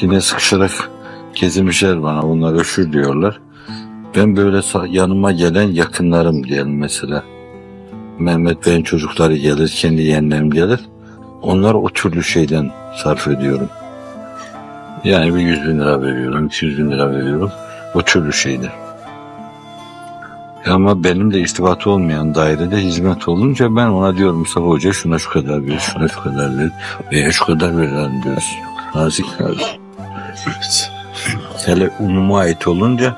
Yine sıkışarak getirmişler bana. Bunlar öşür diyorlar. Ben böyle yanıma gelen yakınlarım diyelim mesela. Mehmet Bey'in çocukları gelir, kendi yeğenlerim gelir. Onlar o türlü şeyden sarf ediyorum. Yani bir 100 bin lira veriyorum, 200 bin lira veriyorum. O türlü şeyde. Ama benim de irtibatı olmayan dairede hizmet olunca ben ona diyorum Mustafa Hoca şuna şu kadar ver, şuna şu kadar ver veya şu kadar verelim diyoruz. Nazik nazik. Hele umuma ait olunca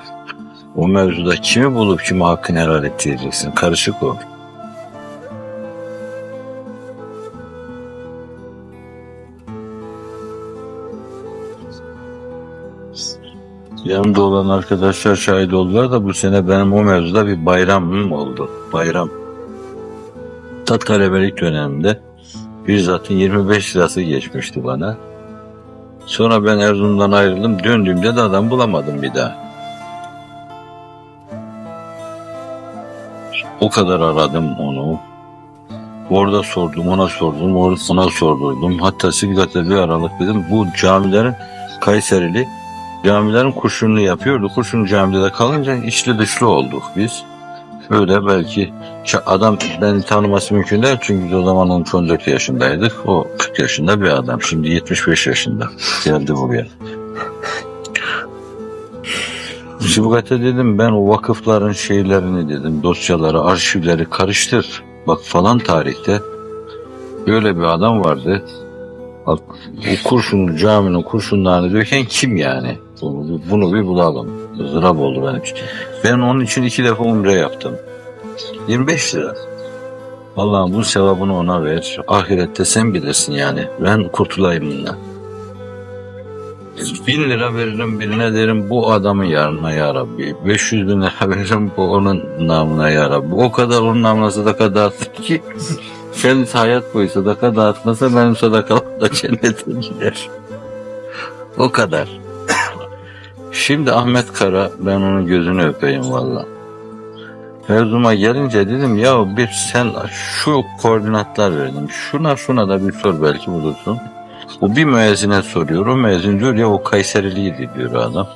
o mevzuda kimi bulup kimi hakkını helal ettireceksin. Karışık o. Yanımda olan arkadaşlar şahit oldular da bu sene benim o mevzuda bir bayramım oldu. Bayram. Tat talebelik döneminde bir zatın 25 lirası geçmişti bana. Sonra ben Erzurum'dan ayrıldım. Döndüğümde de adam bulamadım bir daha. O kadar aradım onu. Orada sordum, ona sordum, ona sordum. Hatta Sigdat'ta bir aralık dedim. Bu camilerin Kayserili camilerin kurşununu yapıyordu. Kurşun camide de kalınca içli dışlı olduk biz. Böyle belki adam beni tanıması mümkün değil çünkü o zaman 13-14 yaşındaydık. O 40 yaşında bir adam. Şimdi 75 yaşında. Geldi buraya. Sibukat'e dedim ben o vakıfların şeylerini dedim dosyaları, arşivleri karıştır. Bak falan tarihte böyle bir adam vardı. Bak, o kurşun caminin kurşunlarını döken kim yani? Bunu, bir bulalım. Zırap oldu benim için. Ben onun için iki defa umre yaptım. 25 lira. Allah'ım bu sevabını ona ver. Ahirette sen bilirsin yani. Ben kurtulayım bundan. Bin lira veririm birine derim bu adamın yarına ya Rabbi. 500 bin lira veririm bu onun namına ya Rabbi. O kadar onun namına sadaka dağıttı ki kendisi hayat boyu sadaka dağıtmasa benim sadakalım da cennete gider. O kadar. Şimdi Ahmet Kara ben onun gözünü öpeyim valla. Erzurum'a gelince dedim ya bir sen şu koordinatlar verdim. Şuna şuna da bir sor belki bulursun. O bir müezzine soruyor. O müezzin diyor ya o Kayseriliydi diyor adam.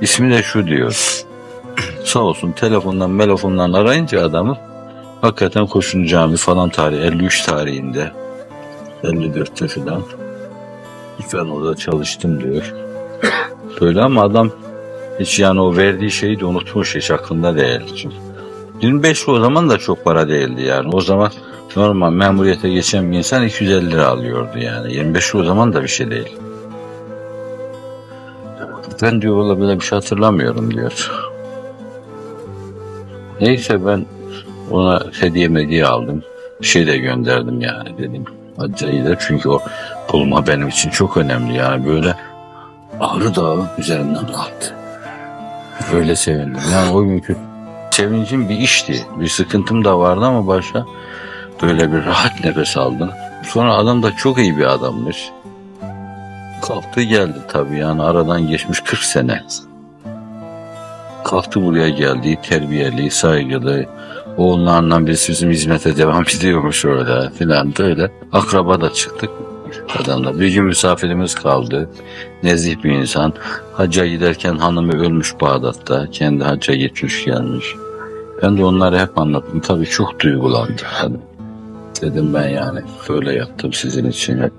İsmi de şu diyor. Sağ olsun telefondan melofondan arayınca adamı hakikaten Koşun Cami falan tarih 53 tarihinde 54'te falan ben orada çalıştım diyor. Böyle ama adam hiç yani o verdiği şeyi de unutmuş hiç aklında değil. Çünkü 25 o zaman da çok para değildi yani. O zaman normal memuriyete geçen bir insan 250 lira alıyordu yani. 25 o zaman da bir şey değil. Ben diyor valla böyle bir şey hatırlamıyorum diyor. Neyse ben ona hediye mediye aldım. Bir şey de gönderdim yani dedim. Acayip çünkü o bulma benim için çok önemli yani böyle Ağrı Dağı üzerinden attı. Öyle sevindim. Yani o günkü sevincim bir işti. Bir sıkıntım da vardı ama başta böyle bir rahat nefes aldım. Sonra adam da çok iyi bir adammış. Kalktı geldi tabii yani aradan geçmiş 40 sene. Kalktı buraya geldi terbiyeli, saygılı. Oğullarından birisi bizim hizmete devam ediyormuş orada filan böyle. Akraba da çıktık adamla. Bir gün misafirimiz kaldı. Nezih bir insan. Hacca giderken hanımı ölmüş Bağdat'ta. Kendi hacca gitmiş gelmiş. Ben de onları hep anlattım. Tabii çok duygulandı. Hani dedim ben yani böyle yaptım sizin için.